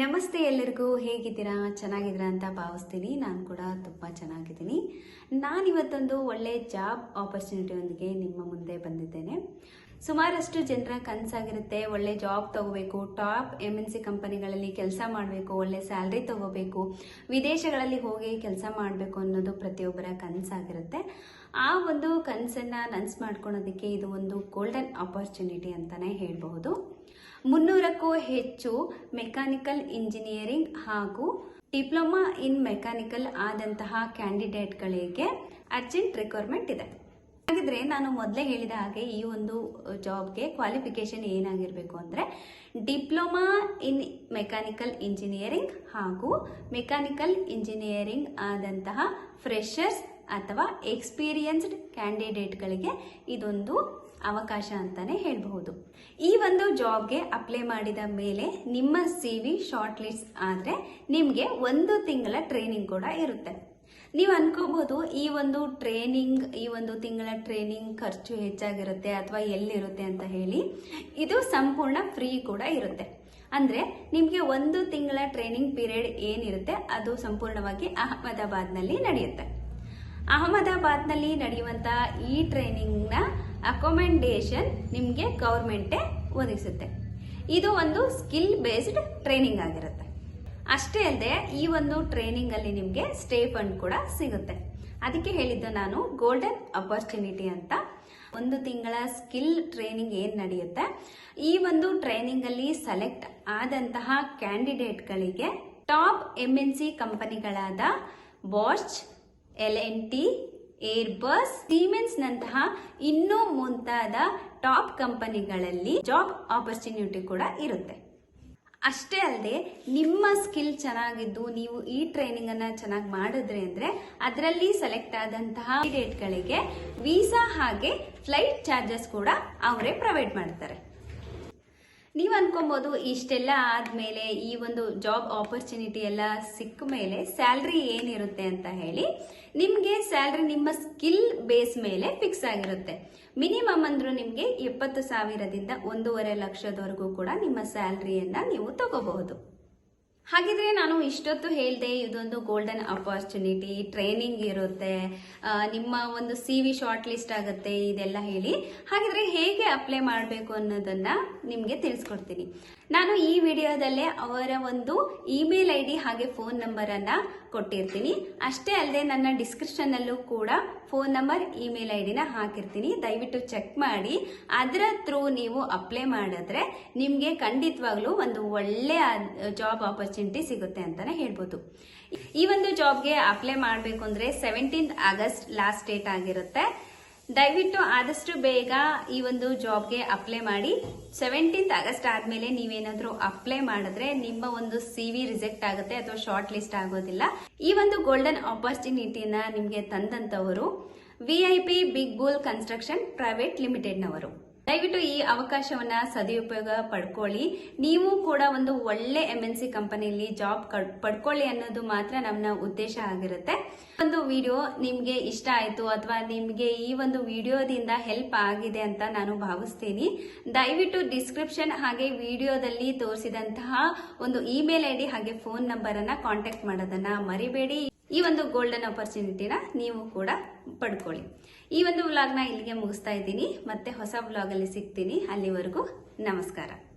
ನಮಸ್ತೆ ಎಲ್ಲರಿಗೂ ಹೇಗಿದ್ದೀರಾ? ಚೆನ್ನಾಗಿದ್ದೀರಾ ಅಂತ ಭಾವಿಸ್ತೀನಿ. ನಾನು ಕೂಡ ತುಂಬ ಚೆನ್ನಾಗಿದ್ದೀನಿ. ನಾನಿವತ್ತೊಂದು ಒಳ್ಳೆ ಜಾಬ್ ಆಪರ್ಚುನಿಟಿಯೊಂದಿಗೆ ನಿಮ್ಮ ಮುಂದೆ ಬಂದಿದ್ದೇನೆ. ಸುಮಾರಷ್ಟು ಜನರ ಕನಸಾಗಿರುತ್ತೆ, ಒಳ್ಳೆ ಜಾಬ್ ತಗೋಬೇಕು ಟಾಪ್ ಎಂ ಎನ್ ಸಿ ಕಂಪನಿಗಳಲ್ಲಿ ಕೆಲಸ ಮಾಡಬೇಕು, ಒಳ್ಳೆ ಸ್ಯಾಲ್ರಿ ತಗೋಬೇಕು, ವಿದೇಶಗಳಲ್ಲಿ ಹೋಗಿ ಕೆಲಸ ಮಾಡಬೇಕು ಅನ್ನೋದು ಪ್ರತಿಯೊಬ್ಬರ ಕನಸಾಗಿರುತ್ತೆ. ಆ ಒಂದು ಕನಸನ್ನು ನನಸು ಮಾಡ್ಕೊಳೋದಕ್ಕೆ ಇದು ಒಂದು ಗೋಲ್ಡನ್ ಆಪರ್ಚುನಿಟಿ ಅಂತಲೇ ಹೇಳಬಹುದು. ಮುನ್ನೂರಕ್ಕೂ ಹೆಚ್ಚು ಮೆಕ್ಯಾನಿಕಲ್ ಇಂಜಿನಿಯರಿಂಗ್ ಹಾಗೂ ಡಿಪ್ಲೊಮಾ ಇನ್ ಮೆಕ್ಯಾನಿಕಲ್ ಆದಂತಹ ಕ್ಯಾಂಡಿಡೇಟ್ಗಳಿಗೆ ಅರ್ಜೆಂಟ್ ರಿಕ್ವೈರ್ಮೆಂಟ್ ಇದೆ. ಹಾಗಿದ್ರೆ ನಾನು ಮೊದಲೇ ಹೇಳಿದ ಹಾಗೆ ಈ ಒಂದು ಜಾಬ್ಗೆ ಕ್ವಾಲಿಫಿಕೇಶನ್ ಏನಾಗಿರಬೇಕು ಅಂದರೆ ಡಿಪ್ಲೊಮಾ ಇನ್ ಮೆಕ್ಯಾನಿಕಲ್ ಇಂಜಿನಿಯರಿಂಗ್ ಹಾಗೂ ಮೆಕ್ಯಾನಿಕಲ್ ಇಂಜಿನಿಯರಿಂಗ್ ಆದಂತಹ ಫ್ರೆಷರ್ಸ್ ಅಥವಾ ಎಕ್ಸ್ಪೀರಿಯನ್ಸ್ಡ್ ಕ್ಯಾಂಡಿಡೇಟ್ಗಳಿಗೆ ಇದೊಂದು ಅವಕಾಶ ಅಂತಾನೆ ಹೇಳಬಹುದು. ಈ ಒಂದು ಜಾಬ್ಗೆ ಅಪ್ಲೈ ಮಾಡಿದ ಮೇಲೆ ನಿಮ್ಮ ಸಿ ವಿ ಶಾರ್ಟ್ ಲಿಸ್ಟ್ ಆದರೆ ನಿಮಗೆ ಒಂದು ತಿಂಗಳ ಟ್ರೈನಿಂಗ್ ಕೂಡ ಇರುತ್ತೆ. ನೀವು ಅನ್ಕೋಬಹುದು ಈ ಒಂದು ಟ್ರೈನಿಂಗ್ ಈ ಒಂದು ತಿಂಗಳ ಟ್ರೈನಿಂಗ್ ಖರ್ಚು ಹೆಚ್ಚಾಗಿರುತ್ತೆ ಅಥವಾ ಎಲ್ಲಿರುತ್ತೆ ಅಂತ ಹೇಳಿ, ಇದು ಸಂಪೂರ್ಣ ಫ್ರೀ ಕೂಡ ಇರುತ್ತೆ. ಅಂದ್ರೆ ನಿಮಗೆ ಒಂದು ತಿಂಗಳ ಟ್ರೈನಿಂಗ್ ಪೀರಿಯಡ್ ಏನಿರುತ್ತೆ, ಅದು ಸಂಪೂರ್ಣವಾಗಿ ಅಹಮದಾಬಾದ್ನಲ್ಲಿ ನಡೆಯುತ್ತೆ. ಅಹಮದಾಬಾದ್ನಲ್ಲಿ ನಡೆಯುವಂತ ಈ ಟ್ರೈನಿಂಗ್ನ ಅಕೊಮೆಂಡೇಶನ್ ನಿಮಗೆ ಗೌರ್ಮೆಂಟೇ ಒದಗಿಸುತ್ತೆ. ಇದು ಒಂದು ಸ್ಕಿಲ್ ಬೇಸ್ಡ್ ಟ್ರೈನಿಂಗ್ ಆಗಿರುತ್ತೆ. ಅಷ್ಟೇ ಅಲ್ಲದೆ ಈ ಒಂದು ಟ್ರೈನಿಂಗ್ ಅಲ್ಲಿ ನಿಮಗೆ ಸ್ಟೇ ಫಂಡ್ ಕೂಡ ಸಿಗುತ್ತೆ. ಅದಕ್ಕೆ ಹೇಳಿದ್ದು ನಾನು ಗೋಲ್ಡನ್ ಅಪರ್ಚುನಿಟಿ ಅಂತ. ಒಂದು ತಿಂಗಳ ಸ್ಕಿಲ್ ಟ್ರೈನಿಂಗ್ ಏನ್ ನಡೆಯುತ್ತೆ? ಈ ಒಂದು ಟ್ರೈನಿಂಗ್ ಅಲ್ಲಿ ಸೆಲೆಕ್ಟ್ ಆದಂತಹ ಕ್ಯಾಂಡಿಡೇಟ್ಗಳಿಗೆ top M N C ಕಂಪನಿಗಳಾದ Bosch L N T Airbus Siemens ನಂತಹ ಇನ್ನೂ ಮುಂತಾದ ಟಾಪ್ ಕಂಪನಿಗಳಲ್ಲಿ ಜಾಬ್ ಆಪರ್ಚುನಿಟಿ ಕೂಡ ಇರುತ್ತೆ. ಅಷ್ಟೇ ಅಲ್ಲದೆ ನಿಮ್ಮ ಸ್ಕಿಲ್ ಚೆನ್ನಾಗಿದ್ದು ನೀವು ಈ ಟ್ರೈನಿಂಗ್ ಅನ್ನ ಚೆನ್ನಾಗಿ ಮಾಡಿದ್ರೆ ಅಂದ್ರೆ ಅದರಲ್ಲಿ ಸೆಲೆಕ್ಟ್ ಆದಂತಹ ಡೇಟ್ಗಳಿಗೆ ವೀಸಾ ಹಾಗೆ ಫ್ಲೈಟ್ ಚಾರ್ಜಸ್ ಕೂಡ ಅವರೇ ಪ್ರೊವೈಡ್ ಮಾಡ್ತಾರೆ. ನೀವು ಅನ್ಕೊಬೋದು ಇಷ್ಟೆಲ್ಲ ಆದ್ಮೇಲೆ ಈ ಒಂದು ಜಾಬ್ ಆಪರ್ಚುನಿಟಿ ಎಲ್ಲ ಸಿಕ್ಕ ಮೇಲೆ ಸ್ಯಾಲ್ರಿ ಏನಿರುತ್ತೆ ಅಂತ ಹೇಳಿ ನಿಮಗೆ ಸ್ಯಾಲ್ರಿ ನಿಮ್ಮ ಸ್ಕಿಲ್ ಬೇಸ್ ಮೇಲೆ ಫಿಕ್ಸ್ ಆಗಿರುತ್ತೆ. ಮಿನಿಮಮ್ ಅಂದ್ರೂ ನಿಮಗೆ ಎಪ್ಪತ್ತು ಸಾವಿರದಿಂದ ಒಂದೂವರೆ ಲಕ್ಷದವರೆಗೂ ಕೂಡ ನಿಮ್ಮ ಸ್ಯಾಲ್ರಿಯನ್ನು ನೀವು ತಗೋಬಹುದು. ಹಾಗಿದ್ರೆ ನಾನು ಇಷ್ಟೊತ್ತು ಹೇಳಿದೆ, ಇದೊಂದು ಗೋಲ್ಡನ್ ಅಪರ್ಚುನಿಟಿ ಟ್ರೈನಿಂಗ್ ಇರುತ್ತೆ ನಿಮ್ಮ ಒಂದು ಸಿ ವಿ ಶಾರ್ಟ್ ಲಿಸ್ಟ್ ಆಗುತ್ತೆ, ಇದೆಲ್ಲ ಹೇಳಿ. ಹಾಗಿದ್ರೆ ಹೇಗೆ ಅಪ್ಲೈ ಮಾಡಬೇಕು ಅನ್ನೋದನ್ನ ನಿಮಗೆ ತಿಳಿಸ್ಕೊಡ್ತೀನಿ. ನಾನು ಈ ವಿಡಿಯೋದಲ್ಲೇ ಅವರ ಒಂದು ಇಮೇಲ್ ಐ ಡಿ ಹಾಗೆ ಫೋನ್ ನಂಬರ್ ಅನ್ನ ಕೊಟ್ಟಿರ್ತೀನಿ. ಅಷ್ಟೇ ಅಲ್ಲದೆ ನನ್ನ ಡಿಸ್ಕ್ರಿಪ್ಷನ್ ಅಲ್ಲೂ ಕೂಡ ಫೋನ್ ನಂಬರ್ ಇಮೇಲ್ ಐ ಡಿನ ಹಾಕಿರ್ತೀನಿ. ದಯವಿಟ್ಟು ಚೆಕ್ ಮಾಡಿ. ಅದರ ಥ್ರೂ ನೀವು ಅಪ್ಲೈ ಮಾಡಿದ್ರೆ ನಿಮಗೆ ಖಂಡಿತವಾಗ್ಲೂ ಒಂದು ಒಳ್ಳೆ ಜಾಬ್ ಆಪರ್ಚುನಿಟಿ ಸಿಗುತ್ತೆ ಅಂತಾನೆ ಹೇಳ್ಬೋದು. ಈ ಒಂದು ಜಾಬ್ಗೆ ಅಪ್ಲೈ ಮಾಡಬೇಕು ಅಂದ್ರೆ ಸೆವೆಂಟೀನ್ತ್ ಆಗಸ್ಟ್ ಲಾಸ್ಟ್ ಡೇಟ್ ಆಗಿರುತ್ತೆ. ದಯವಿಟ್ಟು ಆದಷ್ಟು ಬೇಗ ಈ ಒಂದು ಜಾಬ್ಗೆ ಅಪ್ಲೈ ಮಾಡಿ. ಸೆವೆಂಟೀನ್ತ್ ಆಗಸ್ಟ್ ಆದ್ಮೇಲೆ ನೀವೇನಾದ್ರೂ ಅಪ್ಲೈ ಮಾಡಿದ್ರೆ ನಿಮ್ಮ ಒಂದು ಸಿ ವಿ ರಿಜೆಕ್ಟ್ ಆಗುತ್ತೆ ಅಥವಾ ಶಾರ್ಟ್ ಲಿಸ್ಟ್ ಆಗೋದಿಲ್ಲ. ಈ ಒಂದು ಗೋಲ್ಡನ್ ಆಪರ್ಚುನಿಟಿನ ನಿಮಗೆ ತಂದಂತವರು V I P Big Bull Construction Private ಲಿಮಿಟೆಡ್ನವರು ದಯವಿಟ್ಟು ಈ ಅವಕಾಶವನ್ನ ಸದುಪಯೋಗ ಪಡ್ಕೊಳ್ಳಿ. ನೀವು ಕೂಡ ಒಂದು ಒಳ್ಳೆ ಎಂ ಎನ್ ಸಿ ಕಂಪನಿಯಲ್ಲಿ ಜಾಬ್ ಪಡ್ಕೊಳ್ಳಿ ಅನ್ನೋದು ಮಾತ್ರ ನಮ್ಮ ಉದ್ದೇಶ ಆಗಿರುತ್ತೆ. ಒಂದು ವಿಡಿಯೋ ನಿಮ್ಗೆ ಇಷ್ಟ ಆಯ್ತು ಅಥವಾ ನಿಮ್ಗೆ ಈ ಒಂದು ವಿಡಿಯೋದಿಂದ ಹೆಲ್ಪ್ ಆಗಿದೆ ಅಂತ ನಾನು ಭಾವಿಸ್ತೀನಿ. ದಯವಿಟ್ಟು ಡಿಸ್ಕ್ರಿಪ್ಷನ್ ಹಾಗೆ ವಿಡಿಯೋದಲ್ಲಿ ತೋರಿಸಿದಂತಹ ಒಂದು ಇಮೇಲ್ ಐ ಡಿ ಹಾಗೆ ಫೋನ್ ನಂಬರ್ ಅನ್ನ ಕಾಂಟ್ಯಾಕ್ಟ್ ಮಾಡೋದನ್ನ ಮರಿಬೇಡಿ. ಈ ಒಂದು ಗೋಲ್ಡನ್ ಅಪರ್ಚುನಿಟಿನ ನೀವು ಕೂಡ ಪಡ್ಕೊಳ್ಳಿ. ಈ ಒಂದು ವ್ಲಾಗ್ನ ಇಲ್ಲಿಗೆ ಮುಗಿಸ್ತಾ ಇದ್ದೀನಿ. ಮತ್ತೆ ಹೊಸ ವ್ಲಾಗಲ್ಲಿ ಸಿಗ್ತೀನಿ. ಅಲ್ಲಿವರೆಗೂ ನಮಸ್ಕಾರ.